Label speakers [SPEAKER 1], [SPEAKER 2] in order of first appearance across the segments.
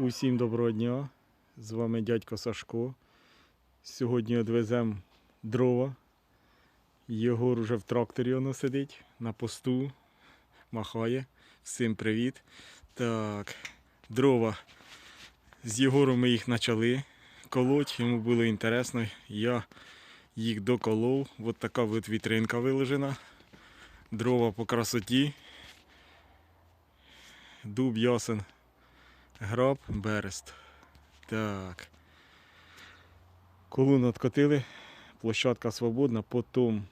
[SPEAKER 1] Усім доброго дня. З вами дядько Сашко. Сьогодні відвеземо дрова. Єгор уже в тракторі воно сидить на посту, махає. Всім привіт. Так, дрова. З Єгором ми їх почали колоть, йому було інтересно. Я їх доколов. От така от вітринка виложена. Дрова по красоті. Дуб ясен. Граб, берест. Так. Колу надкотили, площадка свободна. Потім,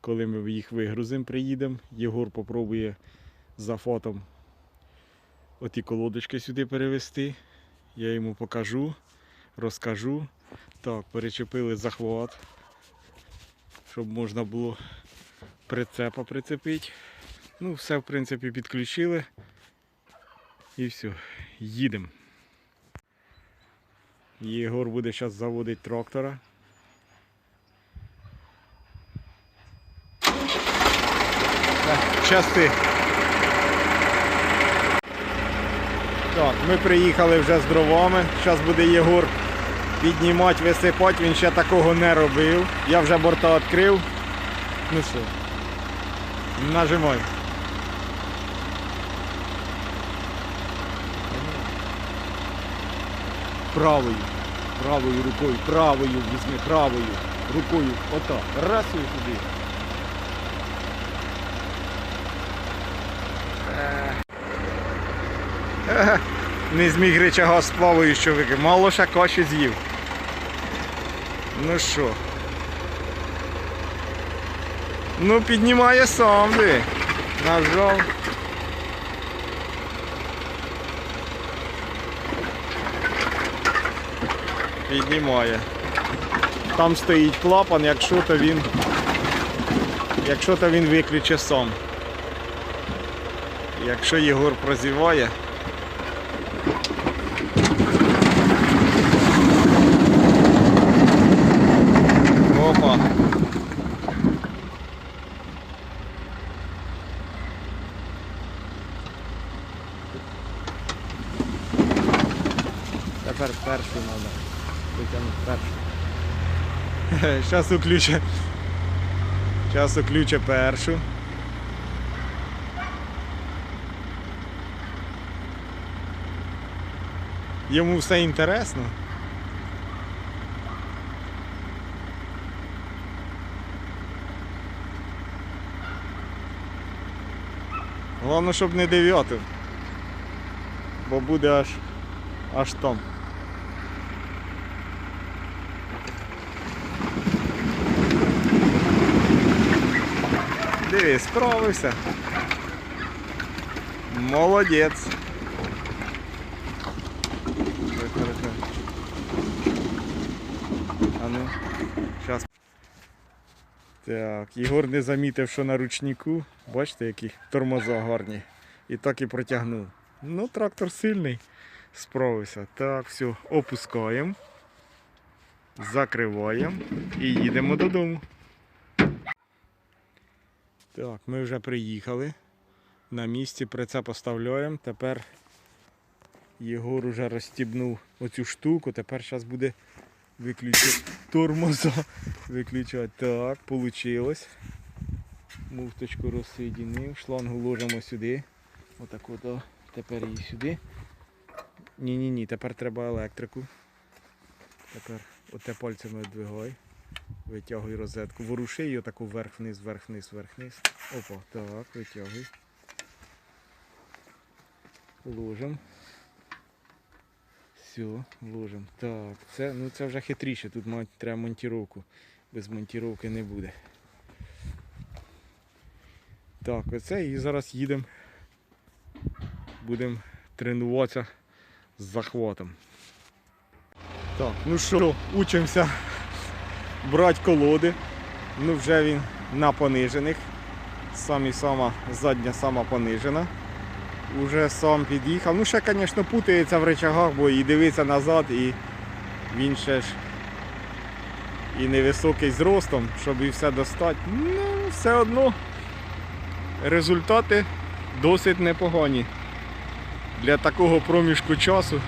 [SPEAKER 1] коли ми їх вигрузимо, приїдемо, Єгор попробує за фотом оті колодочки сюди перевести. Я йому покажу, розкажу. Так, перечепили захват, щоб можна було прицепа прицепити. Ну, все, в принципі, підключили. І все, їдемо. Єгор буде зараз заводити трактора. Зараз ти. Так, ми приїхали вже з дровами. Зараз буде Єгор піднімати, висипати. Він ще такого не робив. Я вже борта відкрив. Ну що, нажимай. Правою, правою рукою, правою візьми, правою рукою, ото, раз і. Е, Не зміг речага з плаваючого викинути. Мало ще каші з'їв. Ну що? Ну піднімає сам ти. Нажав. Піднімає. Там стоїть клапан, якщо то він. Якщо то він виключить сам. Якщо Єгор прозіває. Опа. Тепер перший треба. Витягнути першу. Зараз уключе. Зараз уключе першу. Йому все інтересно. Головне, щоб не дев'ятив. Бо буде аж аж там. Диви, справився. Молодець. А ну, зараз. Так, Єгор не замітив, що на ручнику. Бачите, які тормоза гарні. І так і протягнув. Ну, трактор сильний. Справився. Так, все, опускаємо. Закриваємо і їдемо додому. Так, ми вже приїхали. На місці прицеп поставляємо. Тепер Єгор уже розстібнув оцю штуку. Тепер зараз буде виключити тормоза. Виключати. Так, вийшло. Муфточку розсоєдинив. Шлангу ложимо сюди. Отак от. Тепер її сюди. Ні-ні ні, тепер треба електрику. Тепер оте пальцями віддвигай. Витягуй розетку. Воруши її отаку вверх-вниз, вверх-вниз, вверх-вниз. Опа, так, витягуй. Ложим. Все, ложим. Так, це, ну це вже хитріше, тут треба монтіровку. Без монтіровки не буде. Так, оце і зараз їдемо. Будемо тренуватися з захватом. Так, ну що, учимося брати колоди. Ну вже він на понижених. Самі сама задня сама понижена. Уже сам під'їхав. Ну ще, звісно, путається в речагах, бо і дивиться назад, і він ще ж і невисокий зростом, щоб і все достати. Ну, все одно результати досить непогані. Для такого проміжку часу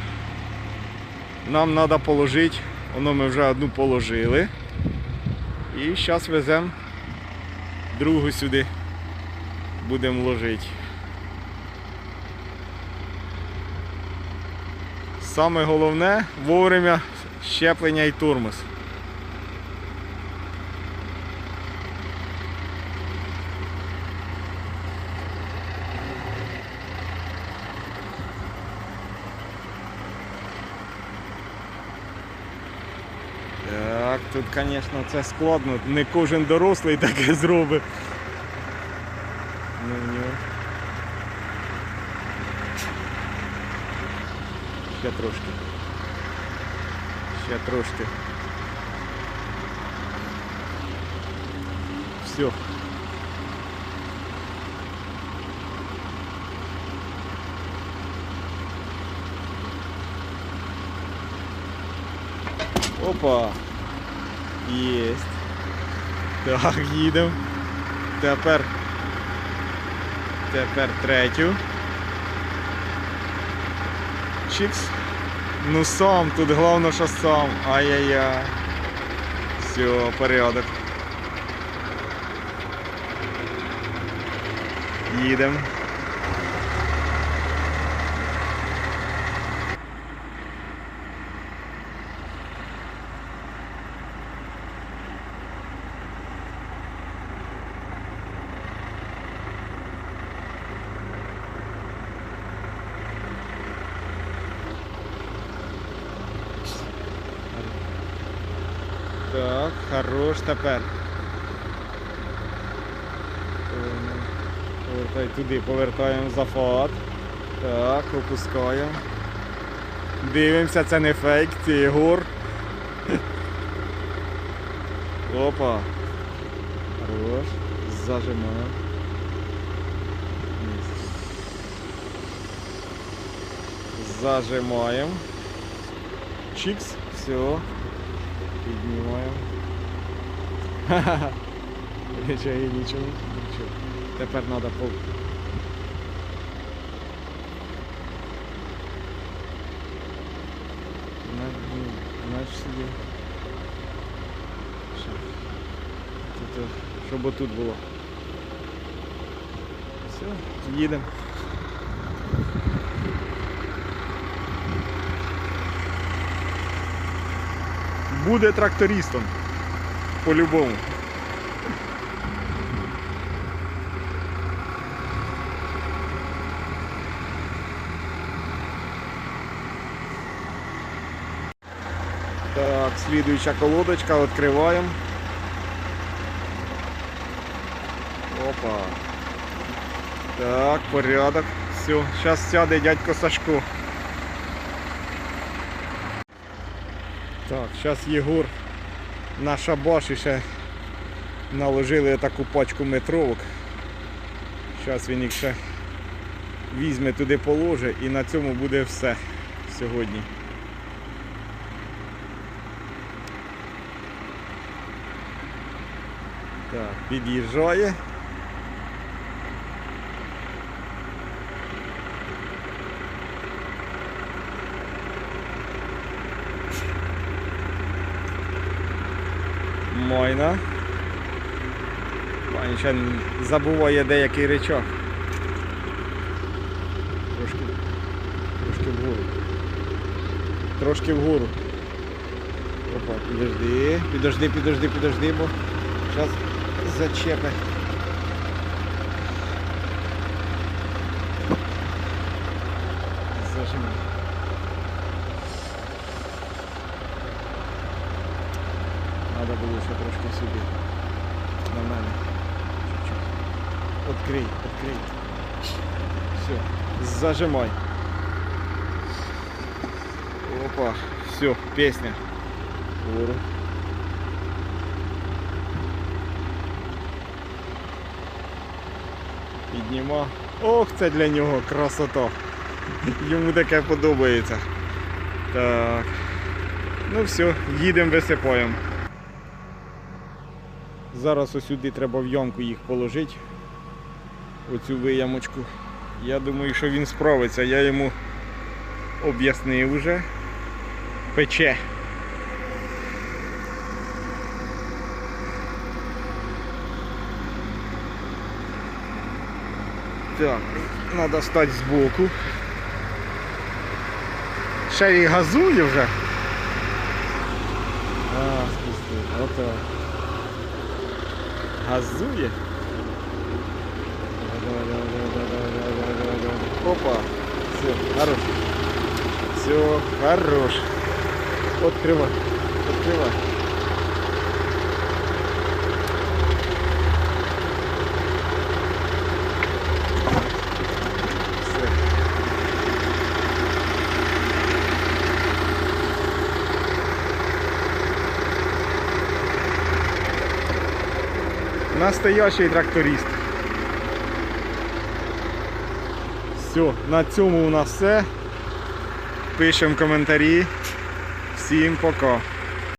[SPEAKER 1] нам треба положити, воно ми вже одну положили. І зараз веземо другу сюди. Будемо ложити. Саме головне вовремя щеплення і тормоз. Так, тут, звісно, це складно. Не кожен дорослий таке зробить. Ну. Ще трошки. Ще трошки. Все. Опа. Єсть. Так, їдемо. Тепер. Тепер третю. Чікс. Ну сам, тут головне, що сам. Ай-яй-яй. Все, порядок. Їдемо. Так, хорош тепер. Повертай туди, повертаємо за фат. Так, опускаємо. Дивимося, це не фейк, це. Опа. Хорош. Зажимаємо. Зажимаємо. Чикс. Все. Піднімаємо. Нічого, нічого, нічого. Тепер треба по. На- Знаєш собі. Що? Тут, е, Щоб отут було. Все, їдемо. Буде трактористом. По-любому. Так, слідуюча колодочка, відкриваємо. Опа. Так, порядок. Все, зараз сяде дядько Сашко. Так, зараз Єгор на шабаші ще наложили таку пачку метровок. Зараз він їх ще візьме туди положе і на цьому буде все сьогодні. Так, під'їжджає. Пані ще забуває деякий речок. Трошки, трошки вгору. Трошки вгору. Опа, підожди, підожди, підожди, підожди, бо зараз зачепи. Зажимай. Надо трошки сюди. На мене. Открий, открий. Все. Зажимай. Опа. Все, песня. Вгору. Підніма. Ох, це для нього красота. Йому таке подобається. Так. Ну все, їдемо висипаємо. Зараз ось сюди треба в ямку їх положити. Оцю виямочку. Я думаю, що він справиться. Я йому об'яснив вже. пече. Так, треба стати збоку. Ще й газує вже. А, спустив. Ото. Давай. Опа. Все, хорош. Все, хорош. Открывай. Открывай. Все. Настоящий тракторист. Все, на цьому у нас все. Пишемо коментарі. Всім пока.